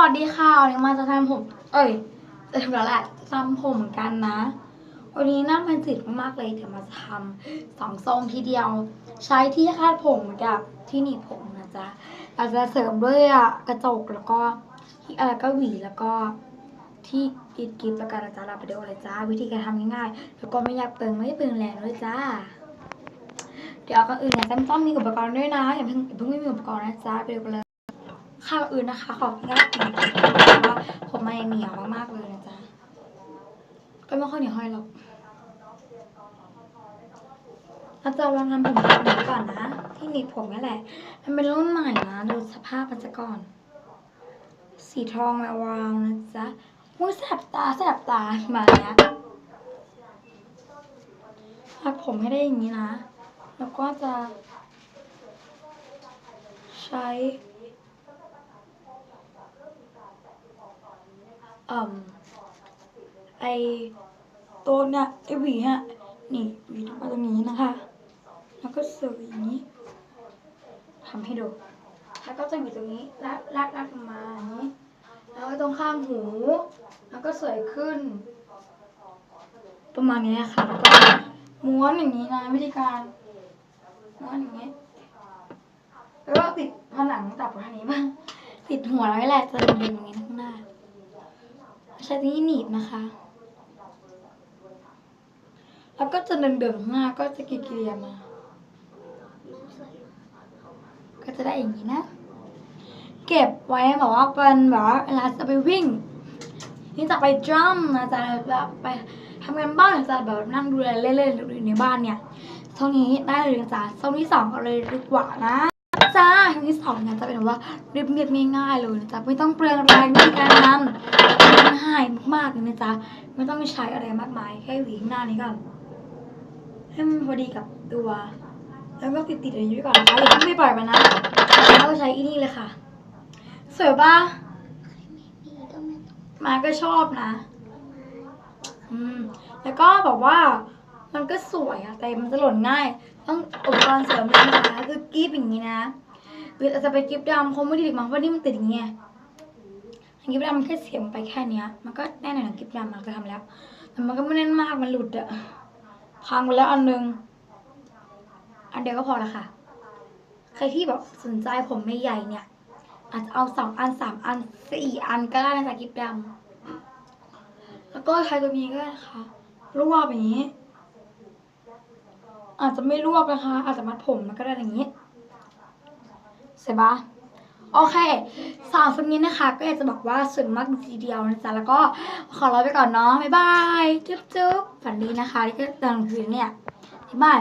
วัสดีค่ะวันนี้มาจะทำผม เอ้ย จะทำแล้วแหละทำผมกันนะ วันนี้น้ามันจืดมากๆเลยเดี๋ยวมาทำสองทรงทีเดียว ใช้ที่คาดผมกับที่หนีบผมนะจ๊ะเราจะเสริมด้วยกระจกแล้วก็ที่อะไรก็หวีแล้วก็ที่กรีดกรีดแล้วกันนะจ๊ะเราไปดูเลยจ้าวิธีการทำง่ายๆแล้วก็ไม่อยากเปลืองไม่เปลืองแรงด้วยจ้าเดี๋ยวก่อนอื่นเนี่ยจะต้องมีอุปกรณ์ด้วยนะอย่าเพิ่งเพิ่งไม่มีอุปกรณ์นะจ๊ะไปดูกันเลย ข้าวอื่นนะคะ ขออนุญาตกินก่นเพราะว่าผมมันเหนียวมากๆเลยนะจ๊ะก็ไม่ค่อยเหนียวเท่าไหรอกเราจะลองทำผมแบบนี้ก่อนนะ ที่หนีบผมนี่แหละ มันเป็นรุ่นใหม่นะดูสภาพมันจะก่อน สีทองแวววาวนะจ๊ะมุ้ยแสบตาแสบตามาเนี้ยพักผมให้ได้อย่างนี้นะ แล้วก็จะใช้ อ่มไอตัวเนี่ยไอหวีฮะนี่หวีมาตรงนี้นะคะ แล้วก็เสืออย่างนี้ทำให้ดู แล้วก็จะหวีตรงนี้ลากลากลากลงมาอย่างนี้ แล้วก็ตรงข้างหู แล้วก็สวยขึ้น ประมาณนี้ค่ะแล้วก็ม้วนอย่างนี้นะวิธีการม้วนอย่างนี้แล้วก็ติดผนังตับทางนี้บ้างติดหัวแล้วแหละจะดึงอย่างนี้ข้างหน้า ใช้ที่หนีบนะคะ แล้วก็จะเดินๆข้างหน้าก็จะเกลี่ยมา ก็จะได้อย่างนี้นะ เก็บไว้แบบว่าเป็นแบบว่าเวลาจะไปวิ่ง นี่จะไปดรัมนะจะแบบไปทำงานบ้านจะแบบนั่งดูแลเล่นๆอยู่ในบ้านเนี่ยช่วงนี้ได้เลยจ๊ะช่วงที่สองก็เลยดีกว่านะจ้าช่วงที่สองเนี่ยจะเป็นแบบว่าเรียบง่ายๆเลยนะจ๊ะไม่ต้องเปลืองแรงในการทำายมากๆเลยนะจ๊ะไม่ต้องใช้อะไรมากมายแค่หวีข้างหน้านี้ก่อนให้มันพอดีกับตัว แล้วก็ติดๆอย่างนี้ไว้ก่อนนะคะอย่าเพิ่งไปปล่อยมันนะแล้วก็ใช้อีนี่เลยค่ะ สวยปะมาก็ชอบนะ อืม แล้วก็แบบว่ามันก็สวยอะแต่มันจะหล่นง่าย ต้องอุปกรณ์เสริมเลยนะคะคือกีบอย่างนี้นะหรืออาจจะไปกีบดำคงไม่ดีมากเพราะนี่มันติดอย่างเงี้ย กีบดำมันแค่เสียบไปแค่เนี้ย มันก็แน่นหนากีบดำมันก็ทำแล้ว แต่มันก็ไม่แน่นมากมันหลุดอะพังไปแล้วอันนึง อันเดียวก็พอละค่ะ ใครที่แบบสนใจผมไม่ใหญ่เนี่ย อาจจะเอาสองอันสามอันสี่อันก็ได้นะจ๊ะกีบดำแล้วก็ใช้ตัวนี้ก็ได้นะคะรวบอย่างนี้ อาจจะไม่รวบนะคะ อาจจะมัดผมมันก็ได้อย่างนี้ใช่ปะ โอเคสาวคนนี้นะคะ ก็อยากจะบอกว่าสวยมากทีเดียวนะจ๊ะแล้วก็ขอลาไปก่อนเนาะบ๊ายบายจุ๊บจุ๊บฝันดีนะคะที่ก็ตอนคืนเนี่ยที่บ้าน